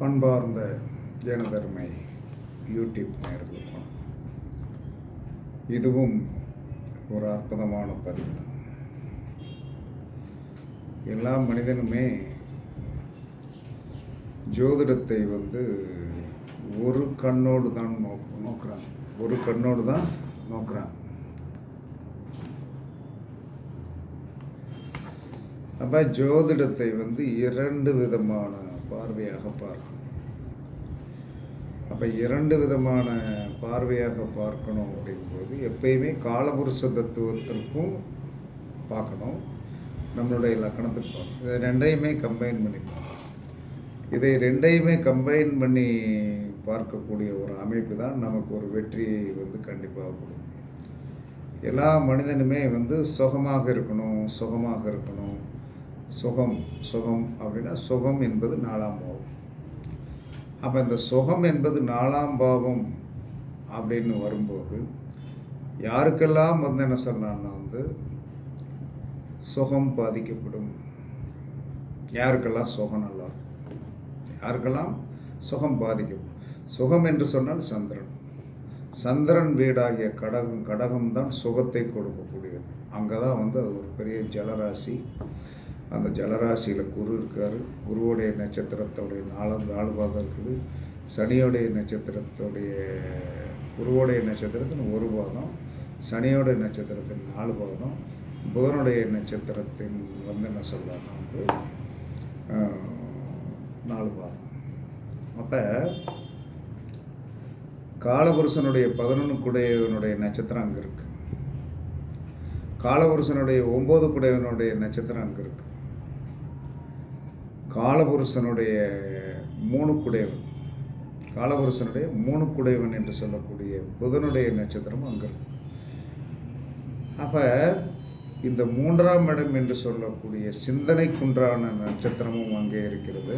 பண்பார்ந்த ஜனதர்மை YouTube நேர்களுக்கு இதுவும் ஒரு அற்புதமான பதிவு தான். எல்லா மனிதனுமே ஜோதிடத்தை வந்து ஒரு கண்ணோடு தான் நோக்கு நோக்கிறான் ஒரு கண்ணோடு தான் நோக்கிறான் அப்போ ஜோதிடத்தை வந்து இரண்டு விதமான பார்வையாக பார்க்கணும். அப்போ இரண்டு விதமான பார்வையாக பார்க்கணும் அப்படிங்கும்போது எப்பயுமே காலபுருஷ தத்துவத்திற்கும் பார்க்கணும் நம்மளுடைய லக்கணத்துக்கு பார்க்கணும். இதை ரெண்டையுமே கம்பைன் பண்ணி பார்க்கணும். இதை ரெண்டையுமே கம்பைன் பண்ணி பார்க்கக்கூடிய ஒரு அமைப்பு தான் நமக்கு ஒரு வெற்றியை வந்து கண்டிப்பாக கொடுக்கும். எல்லா மனிதனுமே வந்து சுகமாக இருக்கணும் சுகமாக இருக்கணும். சுகம் சுகம் அப்படின்னா சுகம் என்பது நாலாம் பாவம். அப்போ இந்த சுகம் என்பது நாலாம் பாவம் அப்படின்னு வரும்போது யாருக்கெல்லாம் வந்து என்ன சொன்னான்னா வந்து சுகம் பாதிக்கப்படும். யாருக்கெல்லாம் சுகம் நல்லா இருக்கும்? யாருக்கெல்லாம் சுகம் பாதிக்கப்படும்? சுகம் என்று சொன்னால் சந்திரன். சந்திரன் வீடாகிய கடகம் கடகம் தான் சுகத்தை கொடுக்கக்கூடியது. அங்கே தான் வந்து அது ஒரு பெரிய ஜலராசி. அந்த ஜலராசியில் குரு இருக்கார். குருவோடைய நட்சத்திரத்தோடைய நாலு நாலு பாதம் இருக்குது. சனியோடைய நட்சத்திரத்தோடைய குருவோடைய நட்சத்திரத்தின் ஒரு பாதம் சனியோடைய நட்சத்திரத்தின் நாலு பாதம் புதனுடைய நட்சத்திரத்தின் வந்து என்ன சொல்லலாம்னா வந்து நாலு பாதம் அப்போ காலபுருஷனுடைய பதினொன்று குடையவனுடைய நட்சத்திரம் அங்கே இருக்குது காலபுருஷனுடைய ஒம்பது குடையவனுடைய நட்சத்திரம் அங்கே இருக்குது காலபுருஷனுடைய மூணு குடைவன் காலபுருஷனுடைய மூணு குடைவன் என்று சொல்லக்கூடிய புதனுடைய நட்சத்திரம் அங்கே இருக்கும் அப்போ இந்த மூன்றாம் இடம் என்று சொல்லக்கூடிய சிந்தனைக்குன்றான நட்சத்திரமும் அங்கே இருக்கிறது.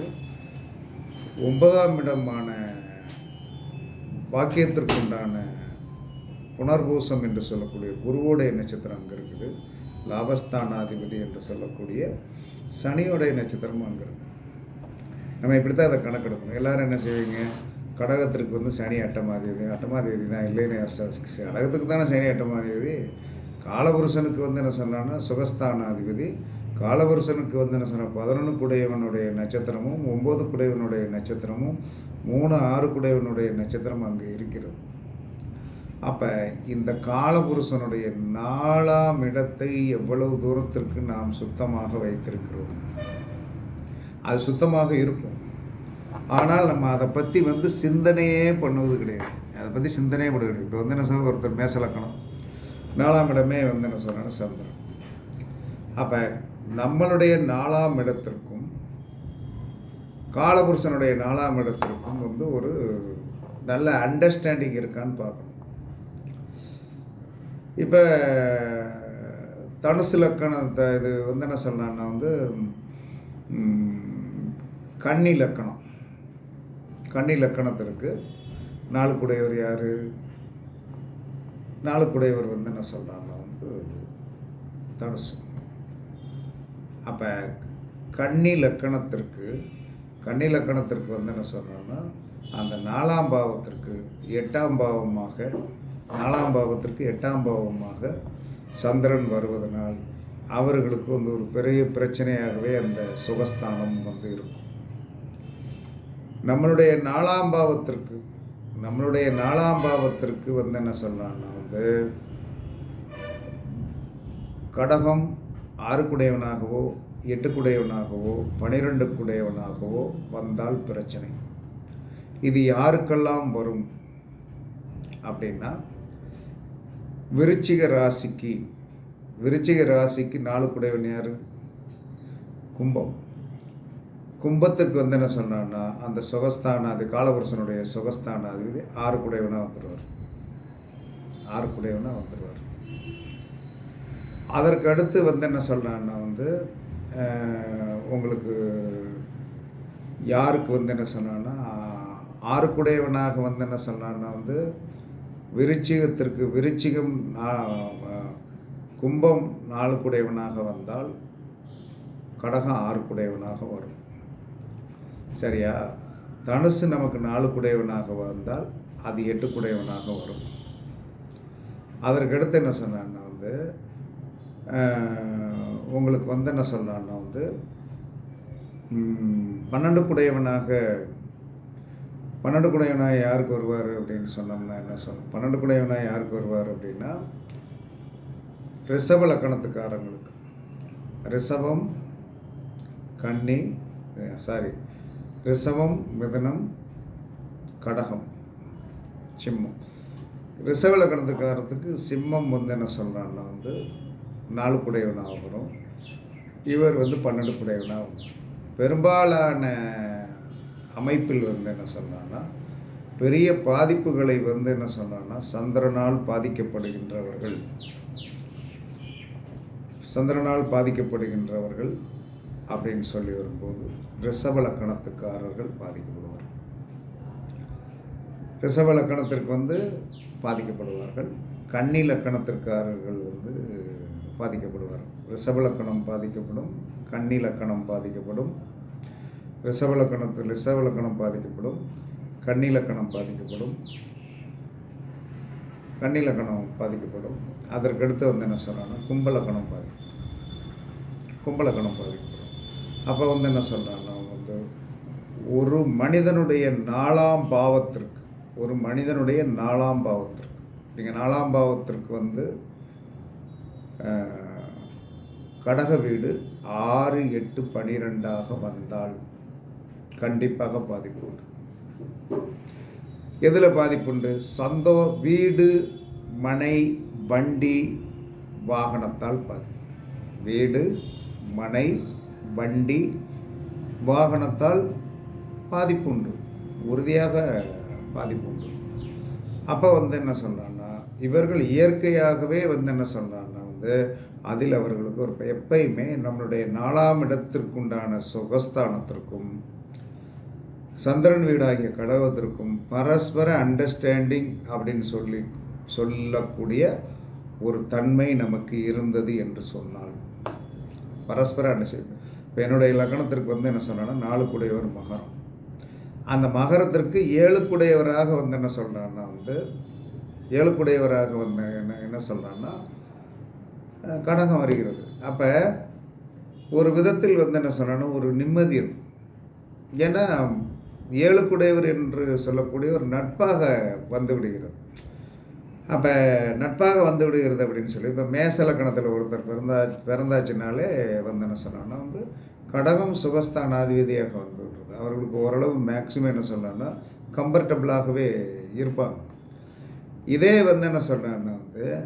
ஒன்பதாம் இடமான வாக்கியத்திற்குண்டான புனர்பூசம் என்று சொல்லக்கூடிய குருவோடைய நட்சத்திரம் அங்கே இருக்குது. லாபஸ்தானாதிபதி என்று சொல்லக்கூடிய சனியோடைய நட்சத்திரமும் அங்கே நம்ம இப்படி தான் அதை கணக்கெடுக்கணும். எல்லாரும் என்ன செய்வீங்க? கடகத்திற்கு வந்து சனி அட்டமாதிபதி. அட்டமாதிபதி தான் இல்லைன்னு கடகத்துக்கு தானே சனி அட்டமாதிபதி. காலபுருஷனுக்கு வந்து என்ன சொன்னான்னா சுகஸ்தானாதிபதி. காலபுருஷனுக்கு வந்து என்ன சொன்னால் பதினொன்று குடையவனுடைய நட்சத்திரமும் ஒம்பது குடையவனுடைய நட்சத்திரமும் மூணு ஆறு குடையவனுடைய நட்சத்திரம் அங்கே இருக்கிறது. அப்போ இந்த காலபுருஷனுடைய நாலாம் இடத்தை எவ்வளவு தூரத்திற்கு நாம் சுத்தமாக வைத்திருக்கிறோம்? அது சுத்தமாக இருக்கும். ஆனால் நம்ம அதை பற்றி வந்து சிந்தனையே பண்ணுவது கிடையாது. அதை பற்றி சிந்தனையே பண்ணுவது கிடையாது. இப்போ வந்து என்ன சொல்ல ஒருத்தர் மேசலக்கணம். நாலாம் இடமே வந்து என்ன சொல்கிறேன்னா சந்திரன். அப்போ நம்மளுடைய நாலாம் இடத்திற்கும் காலபுருஷனுடைய நாலாம் இடத்திற்கும் வந்து ஒரு நல்ல அண்டர்ஸ்டாண்டிங் இருக்கான்னு பார்க்கணும். இப்போ தனுசு லக்கணத்தை இது வந்து என்ன சொல்லலாம்னா வந்து கன்னி லக்கணம் கன்னி லக்கணத்திற்கு நாளுக்குடையவர் யார்? நாளுக்குடையவர் வந்து என்ன சொல்கிறாங்கன்னா வந்து தனுசு. அப்போ கன்னி லக்கணத்திற்கு கன்னி லக்கணத்திற்கு வந்து என்ன சொல்கிறோன்னா அந்த நாலாம் பாவத்திற்கு எட்டாம் பாவமாக நாலாம் பாவத்திற்கு எட்டாம் பாவமாக சந்திரன் வருவதனால் அவர்களுக்கு வந்து ஒரு பெரிய பிரச்சனையாகவே அந்த சுகஸ்தானம் வந்து இருக்கும். நம்மளுடைய நாலாம் பாவத்திற்கு நம்மளுடைய நாலாம் பாவத்திற்கு வந்து என்ன சொல்லலாம்னா வந்து கடகம் ஆறுக்குடையவனாகவோ எட்டுக்குடையவனாகவோ பனிரெண்டுக்குடையவனாகவோ வந்தால் பிரச்சனை. இது யாருக்கெல்லாம் வரும் அப்படின்னா விருச்சிக ராசிக்கு விருச்சிக ராசிக்கு நாளுக்குடையவன் யார்? கும்பம். கும்பத்துக்கு வந்து என்ன சொன்னான்னா அந்த சுகஸ்தானாதி காலபுருஷனுடைய அது ஆறு குடையவனாக வந்துடுவார் ஆறு குடையவனாக வந்துடுவார் அதற்கு அடுத்து வந்து என்ன சொல்கிறான்னா வந்து உங்களுக்கு யாருக்கு வந்து என்ன சொன்னான்னா ஆறுக்குடையவனாக வந்து என்ன சொன்னான்னா வந்து விருச்சிகத்திற்கு விருச்சிகம் நா- கும்பம் நாளுக்குடையவனாக வந்தால் கடகம் ஆறுக்குடையவனாக வரும். சரியா? தனுசு நமக்கு நாலு குடையவனாக வந்தால் அது எட்டு குடையவனாக வரும். அதற்கடுத்து என்ன சொன்னான்னா வந்து உங்களுக்கு வந்து என்ன சொன்னான்னா வந்து பன்னெண்டுக்குடையவனாக பன்னெண்டு குடையவனாக யாருக்கு வருவார் அப்படின்னு சொன்னோம்னா என்ன சொல்லணும் பன்னெண்டு குடையவனாக யாருக்கு வருவார் அப்படின்னா ரிஷப லக்கணத்துக்காரங்களுக்கு. ரிஷபம் கன்னி சாரி ரிஷபம் மிதனம் கடகம் சிம்மம். ரிஷப லக்கணத்துக்காரத்துக்கு சிம்மம் வந்து என்ன சொல்கிறான்னா வந்து நாலு குடையவனாக வரும் இவர் வந்து பன்னெண்டு குடையவனாக வரும் பெரும்பாலான அமைப்பில் வந்து என்ன சொன்னான்னா பெரிய பாதிப்புகளை வந்து என்ன சொன்னான்னா சந்திரனால் பாதிக்கப்படுகின்றவர்கள். சந்திரனால் பாதிக்கப்படுகின்றவர்கள் அப்படின்னு சொல்லி வரும்போது ரிசவலக்கணத்துக்காரர்கள் பாதிக்கப்படுவார்கள். ரிஷபலக்கணத்திற்கு வந்து பாதிக்கப்படுவார்கள். கன்னி லக்கணத்திற்காரர்கள் வந்து பாதிக்கப்படுவார்கள். ரிசவலக்கணம் பாதிக்கப்படும் கன்னி லக்கணம் பாதிக்கப்படும். ரிஷப லக்கணத்தில் பாதிக்கப்படும் கண்ணிலக்கணம் பாதிக்கப்படும் கண்ணிலக்கணம் பாதிக்கப்படும். அதற்கடுத்து வந்து என்ன சொல்கிறாங்கன்னா கும்பலக்கணம் பாதிக்கும் கும்பலக்கணம் பாதிக்கப்படும். அப்போ வந்து என்ன சொல்கிறாங்கன்னா வந்து ஒரு மனிதனுடைய நாலாம் பாவத்திற்கு ஒரு மனிதனுடைய நாலாம் பாவத்திற்கு நீங்கள் நாலாம் பாவத்திற்கு வந்து கடக வீடு ஆறு எட்டு பனிரெண்டாக வந்தால் கண்டிப்பாக பாதிப்பு உண்டு. எதில் பாதிப்புண்டு சந்தோ வீடு மனை வண்டி வாகனத்தால் பாதிப்பு. வீடு மனை வண்டி வாகனத்தால் பாதிப்பு உண்டு. உறுதியாக பாதிப்பு உண்டு. அப்போ வந்து என்ன சொல்கிறான்னா இவர்கள் இயற்கையாகவே வந்து என்ன சொல்கிறான்னா வந்து அதில் அவர்களுக்கு ஒரு எப்பயுமே நம்மளுடைய நாலாம் இடத்திற்குண்டான சுகஸ்தானத்திற்கும் சந்திரன் வீடாகிய கடகத்திற்கும் பரஸ்பர அண்டர்ஸ்டாண்டிங் அப்படின்னு சொல்லி சொல்லக்கூடிய ஒரு தன்மை நமக்கு இருந்தது என்று சொன்னால். பரஸ்பர அண்டர்ஸ்டாண்டிங் இப்போ என்னுடைய லக்னத்திற்கு வந்து என்ன சொன்னேன்னா நாலுக்குடையவர் மகரம். அந்த மகரத்திற்கு ஏழுக்குடையவராக வந்து என்ன சொல்கிறான்னா வந்து ஏழுக்குடையவராக வந்து என்ன என்ன சொல்கிறான்னா கடகம் வருகிறது அப்போ ஒரு விதத்தில் வந்து என்ன சொன்னான்னா ஒரு நிம்மதி இருக்கும் ஏன்னா ஏழு குடையவர் என்று சொல்லக்கூடிய ஒரு நட்பாக வந்து விடுகிறது அப்போ நட்பாக வந்து விடுகிறது அப்படின்னு சொல்லி இப்போ மேசலக்கணத்தில் ஒருத்தர் பிறந்தா பிறந்தாச்சுனாலே வந்து என்ன வந்து கடகம் சுகஸ்தானாதிபதியாக வந்து விடுறது அவர்களுக்கு ஓரளவு மேக்சிமம் என்ன சொன்னான்னா கம்ஃபர்டபுளாகவே இருப்பாங்க. இதே வந்து என்ன சொல்கிறான்னா வந்து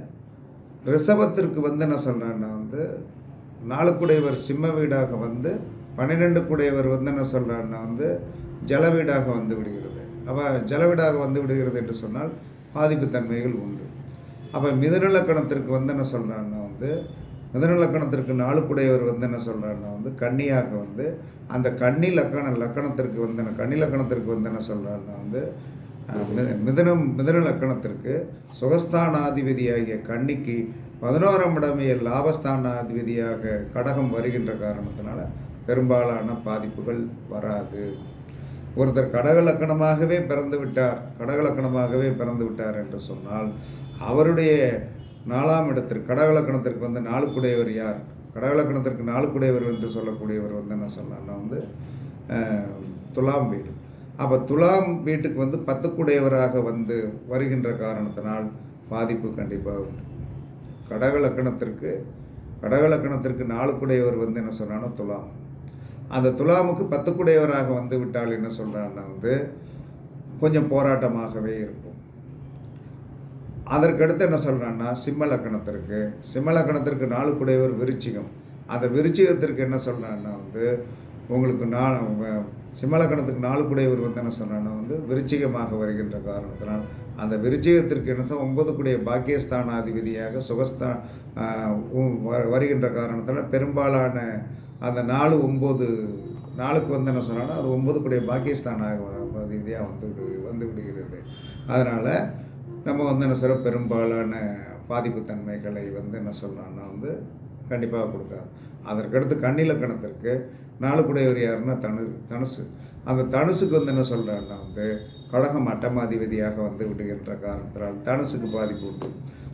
ரிஷபத்திற்கு வந்து என்ன சொல்கிறான்னா வந்து நாலு குடையவர் சிம்ம வீடாக வந்து பன்னிரெண்டு குடையவர் வந்து என்ன சொல்கிறாருன்னா வந்து ஜலவீடாக வந்து விடுகிறது. அப்போ ஜலவீடாக வந்து விடுகிறது என்று சொன்னால் பாதிப்பு தன்மைகள் உண்டு. அப்போ மிதநலக்கணத்திற்கு வந்து என்ன சொல்கிறான்னா வந்து மிதநலக்கணத்திற்கு நாளுக்குடையவர் வந்து என்ன சொல்கிறாருன்னா வந்து கன்னியாக வந்து அந்த கன்னி லக்கண லக்கணத்திற்கு வந்து என்ன கன்னி லக்கணத்திற்கு வந்து என்ன சொல்கிறான்னா வந்து மிதனம் மிதன லக்கணத்திற்கு சுகஸ்தானாதிபதியாகிய கன்னிக்கு பதினோராம் இடமைய லாபஸ்தானாதிபதியாக கடகம் வருகின்ற காரணத்தினால பெரும்பாலான பாதிப்புகள் வராது. ஒருத்தர் கடகலக்கணமாகவே பிறந்து விட்டார் கடகலக்கணமாகவே பிறந்து விட்டார் என்று சொன்னால் அவருடைய நாலாம் இடத்திற்கு கடகலக்கணத்திற்கு வந்து நாளுக்குடையவர் யார்? கடகலக்கணத்திற்கு நாளுக்குடையவர் நாலு என்று சொல்லக்கூடியவர் வந்து என்ன சொன்னார்னா வந்து துலாம் வீடு. அப்போ துலாம் வீட்டுக்கு வந்து பத்துக்குடையவராக வந்து வருகின்ற காரணத்தினால் பாதிப்பு கண்டிப்பாக உண்டு. கடகலக்கணத்திற்கு கடகலக்கணத்திற்கு நாளுக்குடையவர் நாலு குடையவர் வந்து என்ன சொன்னான்னா துலாம். அந்த துலாமுக்கு பத்துக்குடையவராக வந்து விட்டால் என்ன சொல்கிறான்னா வந்து கொஞ்சம் போராட்டமாகவே இருக்கும். அதற்கடுத்து என்ன சொல்கிறான்னா சிம்ம லக்கணத்திற்கு சிம்ம லக்கணத்திற்கு நாலு குடையவர் விருச்சிகம். அந்த விருச்சிகத்திற்கு என்ன சொல்கிறான்னா வந்து உங்களுக்கு நான் சிம்ம லக்கணத்துக்கு நாலு குடையவர் வந்து என்ன சொல்கிறான்னா வந்து விருச்சிகமாக வருகின்ற காரணத்தினால் அந்த விருச்சிகத்திற்கு என்ன சொல் ஒன்பது குடைய பாக்கியஸ்தானாதிபதியாக சுகஸ்தான் வருகின்ற காரணத்தினால் பெரும்பாலான அந்த நாலு ஒம்பது நாளுக்கு வந்து என்ன சொன்னான்னா அது ஒம்பதுக்குடைய பாகிஸ்தானாக பாக்கியஸ்தானாக அதிபதியாக வந்து விடு வந்து விடுகிறது. அதனால் நம்ம வந்து என்ன சொல்ல பெரும்பாலான பாதிப்பு தன்மைகளை வந்து என்ன சொல்லலாம்னா வந்து கண்டிப்பாக கொடுக்காது. அதற்கடுத்து கண்ணில கணத்திற்கு நாலு யாருன்னா தனு தனுசு. அந்த தனுசுக்கு வந்து என்ன சொல்கிறாங்கன்னா வந்து கடகம் அட்டமாதிபதியாக வந்து விடுகின்ற காரணத்தினால் தனுசுக்கு பாதிப்பு உண்டு.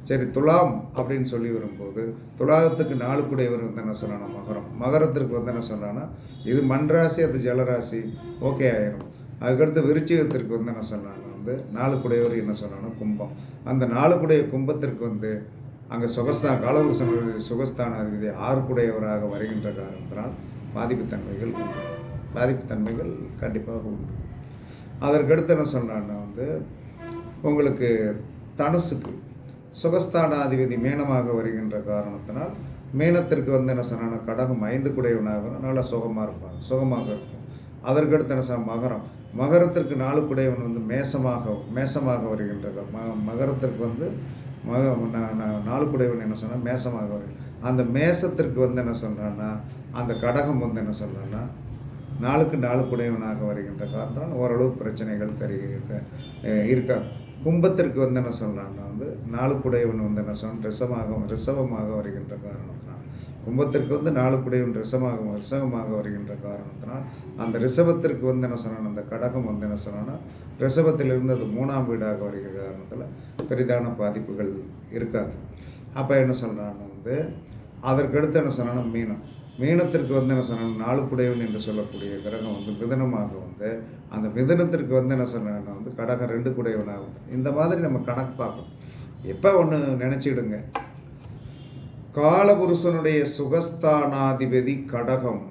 சரி துலாம் அப்படின்னு சொல்லி வரும்போது துலாகத்துக்கு நாலு குடையவர் வந்து என்ன சொன்னான்னா மகரம். மகரத்திற்கு வந்து என்ன சொன்னான்னா இது மண்ராசி அது ஜலராசி ஓகே ஆயிரும். அதுக்கடுத்து விருச்சிகத்திற்கு வந்து என்ன சொன்னான்னா வந்து நாலு குடையவர் என்ன சொன்னான்னா கும்பம். அந்த நாலு குடைய கும்பத்திற்கு வந்து அங்கே சுகஸ்தா காலபுருஷனுடைய சுகஸ்தான இருக்குது ஆறு குடையவராக வருகின்ற காரணத்தினால் பாதிப்புத்தன்மைகள் உண்டு. பாதிப்புத்தன்மைகள் கண்டிப்பாக உண்டு. அதற்கடுத்து என்ன சொன்னான்னா வந்து உங்களுக்கு தனுசுக்கு சுகஸ்தானாதிபதி மேனமாக வருகின்ற காரணத்தினால் மேனத்திற்கு வந்து என்ன சொன்னான்னா கடகம் ஐந்து குடையவனாக நல்லா சுகமாக இருப்பாங்க சுகமாக இருக்கும். அதற்கடுத்து என்ன சொன்ன மகரம். மகரத்திற்கு நாலு குடையவன் வந்து மேசமாக மேசமாக வருகின்ற ம மகரத்திற்கு வந்து மக நாலு குடையவன் என்ன சொன்னால் மேசமாக வரும் அந்த மேசத்திற்கு வந்து என்ன சொல்கிறான்னா அந்த கடகம் வந்து என்ன சொல்கிறான்னா நாளுக்கு நாலு குடையவனாக வருகின்ற காரணத்தினால் ஓரளவு பிரச்சனைகள் தெரிய இருக்க கும்பத்திற்கு வந்து என்ன சொல்கிறான்னா வந்து நாலு குடையவன் வந்து என்ன சொன்ன ரசமாக ரிசவமாக வருகின்ற காரணத்தினால். கும்பத்திற்கு வந்து நாளுக்குடையவன் குடையவன் ரிசமாக ரிசவமாக வருகின்ற காரணத்தினால். அந்த ரிசவத்திற்கு வந்து என்ன சொன்னான் அந்த கடகம் வந்து என்ன சொன்னான்னா ரிசவத்திலிருந்து அது மூணாம் வீடாக வருகிற காரணத்தில் பெரிதான பாதிப்புகள் இருக்காது. அப்போ என்ன சொல்கிறான்னா வந்து அதற்கடுத்து என்ன சொன்னான்னா மீனம். மீனத்திற்கு வந்து என்ன சொன்னாங்க நாலு என்று சொல்லக்கூடிய கிரகம் வந்து மிதனமாக வந்து அந்த மிதனத்திற்கு வந்து என்ன சொன்னாங்கன்னா வந்து கடகம் ரெண்டு குடையவனாக வந்து. இந்த மாதிரி நம்ம கணக்கு பார்க்கணும். எப்போ ஒன்று நினச்சிடுங்க காலபுருஷனுடைய சுகஸ்தானாதிபதி கடகம்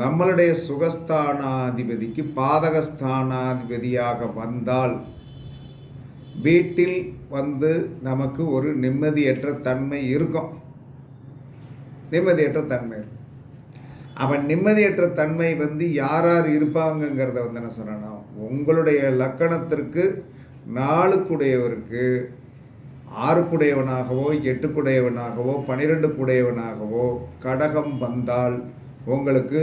நம்மளுடைய சுகஸ்தானாதிபதிக்கு பாதகஸ்தானாதிபதியாக வந்தால் வீட்டில் வந்து நமக்கு ஒரு நிம்மதியற்ற தன்மை இருக்கும். நிம்மதியற்ற தன்மை இருக்கும் அவன் நிம்மதியற்ற தன்மை வந்து யார் யார் இருப்பாங்கங்கிறத வந்து என்ன சொன்னா உங்களுடைய லக்கணத்திற்கு நாளுக்குடையவருக்கு ஆறுக்குடையவனாகவோ எட்டுக்குடையவனாகவோ பனிரெண்டு குடையவனாகவோ கடகம் வந்தால் உங்களுக்கு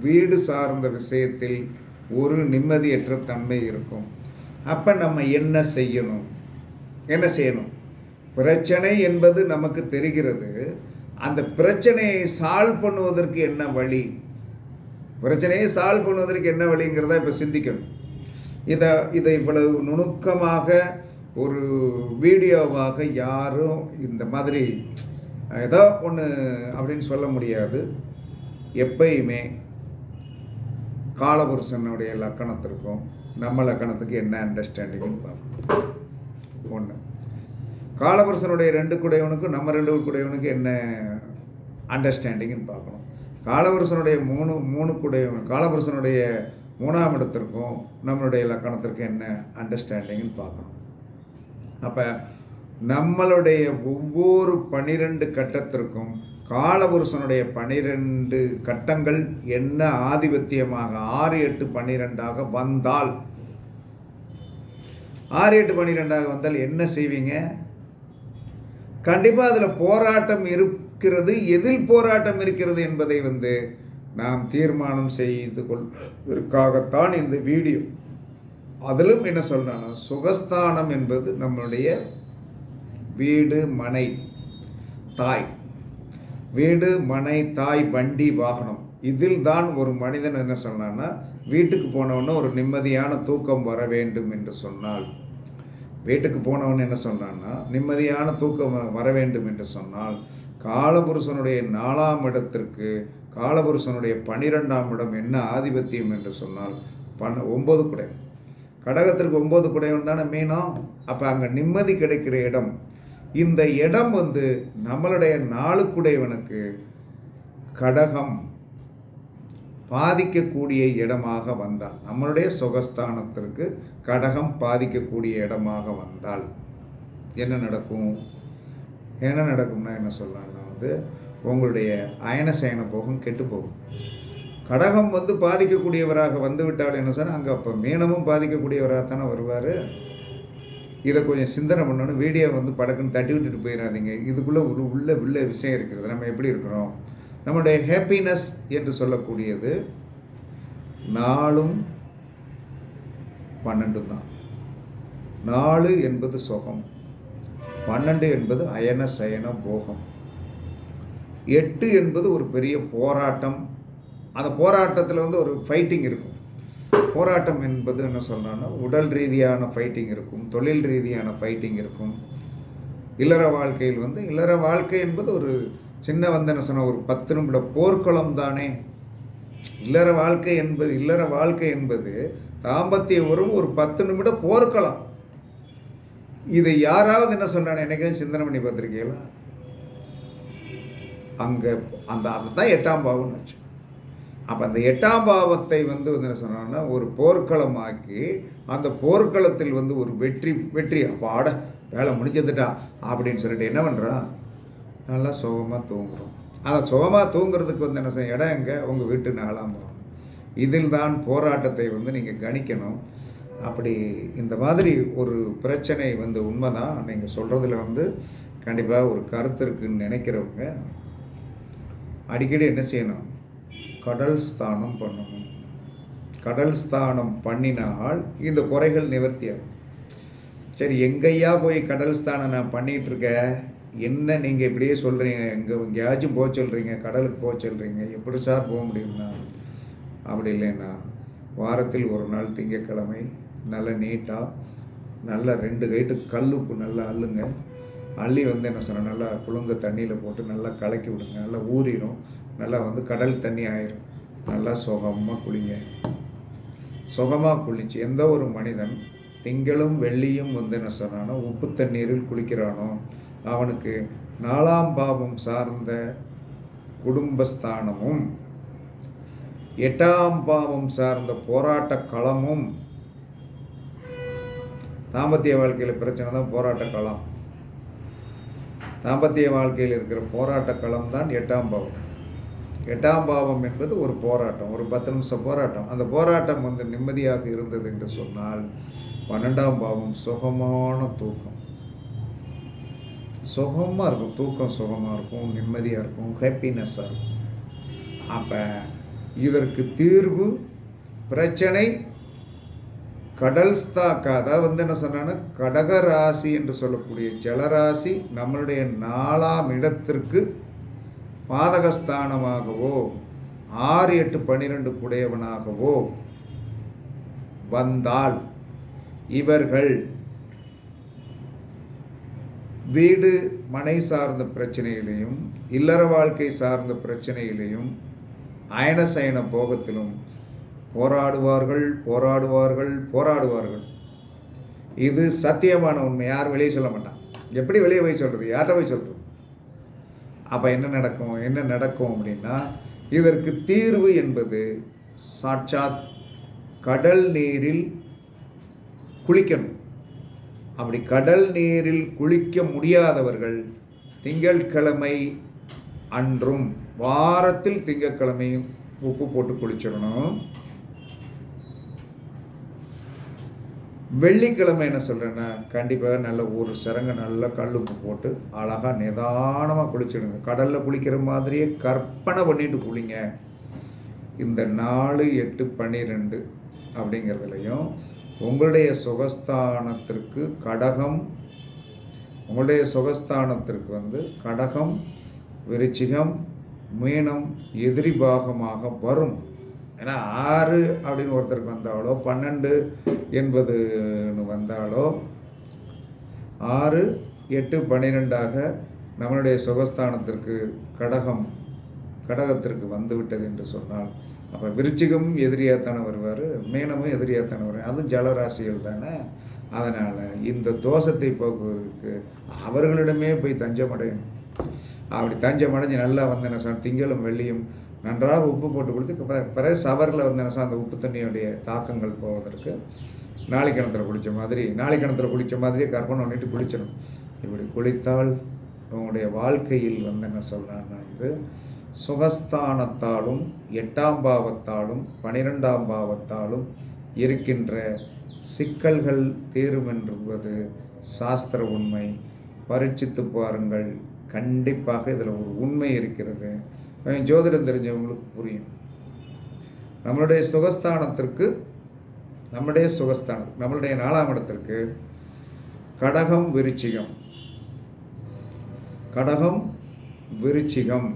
வீடு சார்ந்த விஷயத்தில் ஒரு நிம்மதியற்ற தன்மை இருக்கும். அப்போ நம்ம என்ன செய்யணும்? என்ன செய்யணும்? பிரச்சனை என்பது நமக்கு தெரிகிறது. அந்த பிரச்சனையை சால்வ் பண்ணுவதற்கு என்ன வழி? பிரச்சனையை சால்வ் பண்ணுவதற்கு என்ன வழிங்கிறத இப்போ சிந்திக்கணும். இதை இதை இவ்வளவு நுணுக்கமாக ஒரு வீடியோவாக யாரும் இந்த மாதிரி ஏதோ ஒன்று அப்படின்னு சொல்ல முடியாது. எப்பயுமே காலபுருஷனுடைய லக்கணத்திற்கும் நம்ம லக்கணத்துக்கு என்ன அண்டர்ஸ்டாண்டிங்னு பார்ப்போம். ஒன்று காலபுருஷனுடைய ரெண்டு குடையவனுக்கும் நம்ம ரெண்டு குடையவனுக்கு என்ன அண்டர்ஸ்டாண்டிங்னு பார்க்கணும். காலபுருஷனுடைய மூணு மூணு குடையவன் காலபுருஷனுடைய மூணாம் இடத்திற்கும் நம்மளுடைய லக்கணத்திற்கும் என்ன அண்டர்ஸ்டாண்டிங்னு பார்க்கணும். அப்போ நம்மளுடைய ஒவ்வொரு பனிரெண்டு கட்டத்திற்கும் காலபுருஷனுடைய பனிரெண்டு கட்டங்கள் என்ன ஆதிபத்தியமாக ஆறு எட்டு பன்னிரெண்டாக வந்தால் ஆறு எட்டு பன்னிரெண்டாக வந்தால் என்ன செய்வீங்க? கண்டிப்பாக அதில் போராட்டம் இருக்கிறது எதில் போராட்டம் இருக்கிறது என்பதை வந்து நாம் தீர்மானம் செய்து கொள்வதற்காகத்தான் இந்த வீடியோ. அதிலும் என்ன சொல்றானா சுகஸ்தானம் என்பது நம்மளுடைய வீடு மனை தாய். வீடு மனை தாய் வண்டி வாகனம். இதில் தான் ஒரு மனிதன் என்ன சொன்னான்னா வீட்டுக்கு போனவொன்னே ஒரு நிம்மதியான தூக்கம் வர வேண்டும் என்று சொன்னால் வீட்டுக்கு போனவன் என்ன சொன்னான்னா நிம்மதியான தூக்கம் வ- வர வேண்டும் என்று சொன்னால் காலபுருஷனுடைய நாலாம் இடத்திற்கு காலபுருஷனுடைய பனிரெண்டாம் இடம் என்ன ஆதிபத்தியம் என்று சொன்னால் பன்ன ஒன்பது குடைவன் கடகத்திற்கு ஒம்பது குடைவன் தானே மீனம் அப்போ அங்கே நிம்மதி கிடைக்கிற இடம். இந்த இடம் வந்து நம்மளுடைய நாளுக்குடையவனுக்கு கடகம் பாதிக்கக்கூடிய இடமாக வந்தால் நம்மளுடைய சுகஸ்தானத்திற்கு கடகம் பாதிக்கக்கூடிய இடமாக வந்தால் என்ன நடக்கும்? என்ன நடக்கும்னா என்ன சொல்லலாம்னா வந்து உங்களுடைய அயன சயன போகம் கெட்டு போகும். கடகம் வந்து பாதிக்கக்கூடியவராக வந்துவிட்டால் என்ன சொன்னால் அங்கே அப்போ மீனமும் பாதிக்கக்கூடியவராக தானே வருவார். இதை கொஞ்சம் சிந்தனை பண்ணணும். வீடியோ வந்து படக்குன்னு தட்டி விட்டுட்டு போயிடாதீங்க இதுக்குள்ளே ஒரு உள்ள உள்ள விஷயம் இருக்கிறது நம்ம எப்படி இருக்கிறோம்? நம்முடைய ஹாப்பினஸ் என்று சொல்லக்கூடியது நாளும் பன்னெண்டு தான் நாலு என்பது சுகம். பன்னெண்டு என்பது அயன சயன போகம். எட்டு என்பது ஒரு பெரிய போராட்டம். அந்த போராட்டத்தில் வந்து ஒரு ஃபைட்டிங் இருக்கும். போராட்டம் என்பது என்ன சொல்லணும்னா உடல் ரீதியான ஃபைட்டிங் இருக்கும் தொழில் ரீதியான ஃபைட்டிங் இருக்கும். இல்லற வாழ்க்கையில் வந்து இல்லற வாழ்க்கை என்பது ஒரு சின்ன வந்து என்ன சொன்ன ஒரு பத்து நிமிட போர்க்குளம் தானே. இல்லற வாழ்க்கை என்பது இல்லற வாழ்க்கை என்பது தாம்பத்திய உறவு ஒரு பத்து நிமிடம் போர்க்களம் இதை யாராவது என்ன சொன்னானே என்னைக்கு சிந்தனை பண்ணி பார்த்துருக்கீங்களா? அங்கே அந்த அதுதான் எட்டாம் பாவம்னு வச்சு அப்போ அந்த எட்டாம் பாவத்தை வந்து வந்து என்ன சொன்னான்னா ஒரு போர்க்களமாக்கி அந்த போர்க்களத்தில் வந்து ஒரு வெற்றி வெற்றி அப்போ ஆட வேலை முடிஞ்சதுட்டா அப்படின்னு சொல்லிட்டு என்ன பண்ணுறான் நல்லா சுகமாக தூங்குறோம் அதை சுகமாக தூங்குறதுக்கு வந்து என்ன செய்ய இடம் எங்கே? உங்கள் வீட்டு நாலாம் பாவம். இதில் தான் போராட்டத்தை வந்து நீங்கள் கணிக்கணும். அப்படி இந்த மாதிரி ஒரு பிரச்சனை வந்து உண்மைதான். நீங்கள் சொல்கிறதுல வந்து கண்டிப்பாக ஒரு கருத்து இருக்குன்னு நினைக்கிறவங்க அடிக்கடி என்ன செய்யணும்? கடல் ஸ்தானம் பண்ணணும். கடல் ஸ்தானம் பண்ணினால் இந்த குறைகள் நிவர்த்தியாகும். சரி எங்கேயா போய் கடல் ஸ்தானம் நான் பண்ணிகிட்டு என்ன நீங்கள் இப்படியே சொல்கிறீங்க எங்கே எங்கேயாச்சும் போக சொல்கிறீங்க கடலுக்கு போக சொல்கிறீங்க எப்படி சார் போக முடியும்னா? அப்படி இல்லைன்னா வாரத்தில் ஒரு நாள் திங்கக்கிழமை நல்ல நீட்டாக நல்ல ரெண்டு கைட்டு கல் உப்பு நல்லா அள்ளுங்க. அள்ளி வந்து என்ன சொன்ன நல்லா புழுங்க தண்ணியில் போட்டு நல்லா கலக்கி விடுங்க. நல்லா ஊறிடும் நல்லா வந்து கடல் தண்ணி ஆயிரும். நல்லா சுகமாக குளிங்க. சுகமாக குளிச்சு எந்த ஒரு மனிதன் திங்களும் வெள்ளியும் வந்து என்ன சொன்னானோ உப்பு தண்ணீரில் குளிக்கிறானோ அவனுக்கு நாலாம் பாவம் சார்ந்த குடும்பஸ்தானமும் எட்டாம் பாவம் சார்ந்த போராட்ட களமும் தாம்பத்திய வாழ்க்கையில் பிரச்சனை தான் போராட்ட களம். தாம்பத்திய வாழ்க்கையில் இருக்கிற போராட்ட களம் தான் எட்டாம் பாவம். எட்டாம் பாவம் என்பது ஒரு போராட்டம் ஒரு பத்து நிமிஷம் போராட்டம். அந்த போராட்டம் வந்து நிம்மதியாக இருந்தது என்று சொன்னால் பன்னெண்டாம் பாவம் சுகமான தூக்கம். சுகமாக இருக்கும் தூக்கம் சுகமாக இருக்கும் நிம்மதியாக இருக்கும் ஹாப்பினஸ்ஸாக இருக்கும். அப்போ இதற்கு தீர்வு பிரச்சனை கடல் ஸ்தாக்கா அதாவது வந்து என்ன சொன்னான்னா கடக ராசி என்று சொல்லக்கூடிய ஜலராசி நம்மளுடைய நாலாம் இடத்திற்கு பாதகஸ்தானமாகவோ ஆறு எட்டு பன்னிரெண்டு குடையவனாகவோ வந்தால் இவர்கள் வீடு மனை சார்ந்த பிரச்சனையிலையும் இல்லற வாழ்க்கை சார்ந்த பிரச்சனையிலையும் அயனசயன போகத்திலும் போராடுவார்கள் போராடுவார்கள் போராடுவார்கள். இது சத்தியமான உண்மை. யார் வெளியே சொல்ல மாட்டான். எப்படி வெளியே போய் சொல்கிறது யார்கிட்ட போய் சொல்கிறது அப்போ என்ன நடக்கும்? என்ன நடக்கும் அப்படின்னா இதற்கு தீர்வு என்பது சாட்சாத் கடல் நீரில் குளிக்கணும். அப்படி கடல் நீரில் குளிக்க முடியாதவர்கள் திங்கட்கிழமை அன்றும் வாரத்தில் திங்கக்கிழமையும் உப்பு போட்டு குளிச்சிடணும். வெள்ளிக்கிழமை என்ன சொல்கிறேன்னா கண்டிப்பாக நல்ல ஒரு சிறங்க நல்ல கல் உப்பு போட்டு அழகாக நிதானமாக குளிச்சிடுங்க. கடலில் குளிக்கிற மாதிரியே கற்பனை பண்ணிட்டு குளிங்க. இந்த நாலு எட்டு பன்னிரெண்டு அப்படிங்கிறதுலையும் உங்களுடைய சுகஸ்தானத்திற்கு கடகம் உங்களுடைய சுகஸ்தானத்திற்கு வந்து கடகம் விருச்சிகம் மீனம் எதிரி பாகமாக வரும். ஏன்னா ஆறு அப்படின்னு ஒருத்தருக்கு வந்தாலோ பன்னெண்டு என்பதுன்னு வந்தாலோ ஆறு எட்டு பன்னிரெண்டாக நம்மளுடைய சுகஸ்தானத்திற்கு கடகம் கடகத்திற்கு வந்துவிட்டது என்று சொன்னால் அப்போ விருச்சிகமும் எதிரியாகத்தானே வருவார் மீனமும் எதிரியாகத்தானே வருவார். அதுவும் ஜலராசிகள் தானே. அதனால் இந்த தோஷத்தை போக்குவதற்கு அவர்களிடமே போய் தஞ்சமடையணும். அப்படி தஞ்சம் அடைஞ்சு நல்லா வந்து என்ன சொன்ன திங்களும் வெள்ளியும் நன்றாக உப்பு போட்டு கொடுத்து பிறகு சவரில் வந்து என்ன அந்த உப்பு தண்ணியுடைய தாக்கங்கள் போவதற்கு நாளை கிணத்துல குளித்த மாதிரி நாளை கிணத்துல குளித்த மாதிரியே கற்பனை பண்ணிட்டு குளிச்சிடும். இப்படி குளித்தால் உங்களுடைய வாழ்க்கையில் வந்து என்ன சொல்கிறான்னா இது சுகஸ்தானத்தாலும் எட்டாம் பாவத்தாலும் பனிரெண்டாம் பாவத்தாலும் இருக்கின்ற சிக்கல்கள் தீரும் என்பது சாஸ்திர உண்மை. பரீட்சித்து பாருங்கள் கண்டிப்பாக இதில் ஒரு உண்மை இருக்கிறது. ஜோதிடம் தெரிஞ்சவங்களுக்கு புரியும். நம்மளுடைய சுகஸ்தானத்திற்கு நம்முடைய சுகஸ்தானம் நம்மளுடைய நாலாம் இடத்திற்கு கடகம் விருச்சிகம். கடகம் விருச்சிகம்.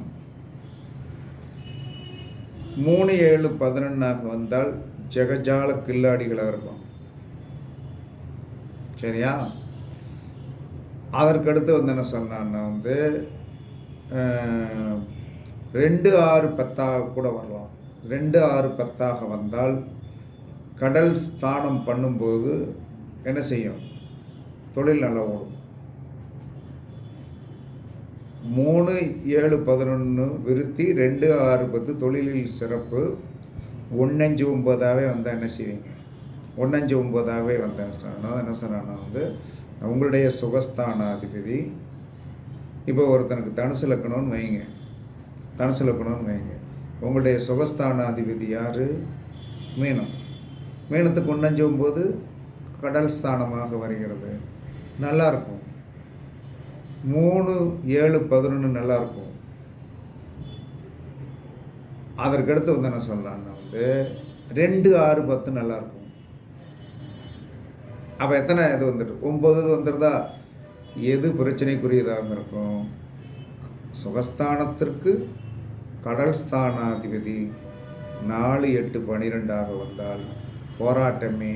மூணு ஏழு பதினொன்னாக வந்தால் ஜெகஜால கில்லாடிகளாக இருக்கும் சரியா? அதற்கடுத்து வந்து என்ன சொன்னான்னா வந்து ரெண்டு ஆறு பத்தாக கூட வரலாம். ரெண்டு ஆறு பத்தாக வந்தால் கடல் ஸ்தானம் பண்ணும்போது என்ன செய்யும்? தொழில் நல்லா ஓடும். மூணு ஏழு பதினொன்று விருத்தி ரெண்டு ஆறு பத்து தொழிலில் சிறப்பு. ஒன்னஞ்சு ஒம்பதாகவே வந்தால் என்ன செய்வீங்க? ஒன்னஞ்சு ஒம்பதாகவே வந்தேன் சொன்னால் என்ன சொன்னால் வந்து உங்களுடைய சுகஸ்தானாதிபதி. இப்போ ஒருத்தனுக்கு தனுசு லக்கணம்னு வைங்க. தனுசு லக்கணம்னு வைங்க. உங்களுடைய சுகஸ்தானாதிபதி யார்? மீனம். மீனத்துக்கு உண்ணஞ்சும் போது கடல் ஸ்தானமாக வருகிறது. நல்லாயிருக்கும் மூணு ஏழு பதினொன்று நல்லா இருக்கும் அதற்கடுத்து வந்து என்ன சொல்லலான்னா வந்து ரெண்டு ஆறு பத்து நல்லாயிருக்கும் அப்போ எத்தனை இது வந்துட்டு? ஒம்பது இது வந்துடுதா எது பிரச்சனைக்குரியதாக இருக்கும்? சுகஸ்தானத்திற்கு கடல் ஸ்தானாதிபதி நாலு எட்டு பனிரெண்டாக வந்தால் போராட்டமே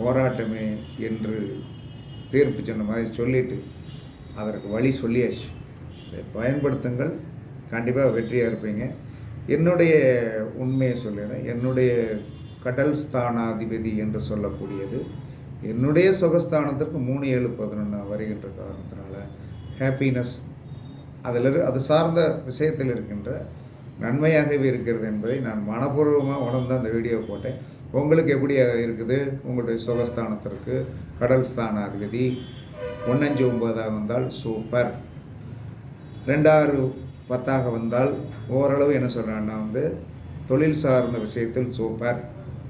போராட்டமே என்று தீர்ப்பு சொன்ன மாதிரி சொல்லிட்டு அதற்கு வழி சொல்லியாச்சு. இதை பயன்படுத்துங்கள். கண்டிப்பாக வெற்றியாக இருப்பீங்க. என்னுடைய உண்மையை சொல்லிடுறேன் என்னுடைய கடல் ஸ்தானாதிபதி என்று சொல்லக்கூடியது என்னுடைய சுகஸ்தானத்திற்கு மூணு ஏழு பதினொன்று வருகின்ற காரணத்தினால ஹாப்பினஸ் அதில் அது சார்ந்த விஷயத்தில் இருக்கின்ற நன்மையாகவே இருக்கிறது என்பதை நான் மனப்பூர்வமாக உணர்ந்து அந்த வீடியோ போட்டேன். உங்களுக்கு எப்படி இருக்குது? உங்களுடைய சுகஸ்தானத்திற்கு கடல் ஸ்தான அதிபதி ஒன்னஞ்சு ஒன்பதாக வந்தால் சூப்பர் ரெண்டாறு பத்தாக வந்தால் ஓரளவு என்ன சொல்கிறான்னா வந்து தொழில் சார்ந்த விஷயத்தில் சூப்பர்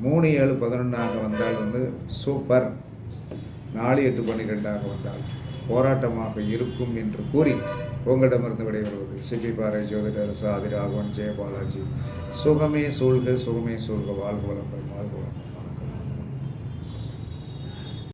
மூணு ஏழு பதினொன்றாக வந்தால் வந்து சூப்பர். நாலு எட்டு பன்னிரெண்டாக வந்தால் போராட்டமாக இருக்கும் என்று கூறி உங்களிடமிருந்து விடைபெறுவது சிபி பாறை ஜோதிடர் சாதி ராகவன் ஜெயபாலாஜி. சுகமே சூழ்க சுகமே சூழ்க வாழ்க வளம்பெறும் வாழ்க